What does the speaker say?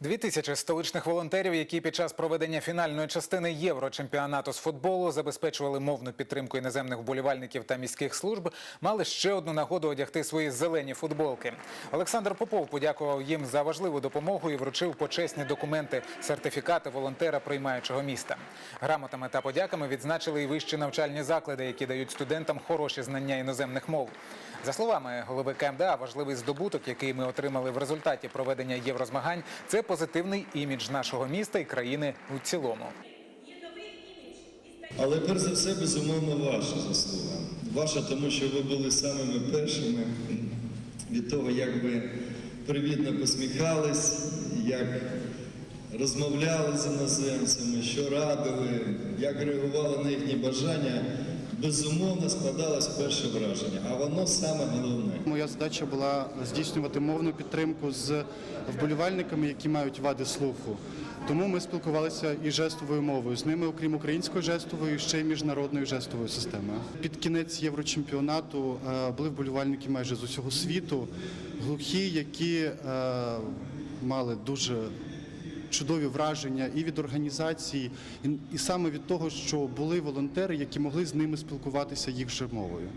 Дві тисячі столичних волонтерів, які під час проведення фінальної частини Єврочемпіонату з футболу забезпечували мовну підтримку іноземних вболівальників та міських служб, мали ще одну нагоду одягти свої зелені футболки. Олександр Попов подякував їм за важливу допомогу і вручив почесні документи, сертифікати волонтера приймаючого міста. Грамотами та подяками відзначили і вищі навчальні заклади, які дають студентам хороші знання іноземних мов. За словами голови КМДА, важливий здобуток, який ми отримали в результаті проведення єврозмагань, це позитивний імідж нашого міста і країни у цілому. Але перш за все, безумовно, ваша заслуга. Ваша, тому що ви були самими першими від того, як ви привітно посміхались, як розмовляли з іноземцями, що радили, як реагували на їхні бажання. Безумовно, складалось перше враження, а воно саме головне. Моя задача була здійснювати мовну підтримку з вболівальниками, які мають вади слуху. Тому ми спілкувалися і жестовою мовою. З ними, окрім української жестової, ще й міжнародною жестовою системою. Під кінець єврочемпіонату е, були вболівальники майже з усього світу, глухі, які е, мали дуже чудові враження і від організації, і, саме від того, що були волонтери, які могли з ними спілкуватися їх же мовою.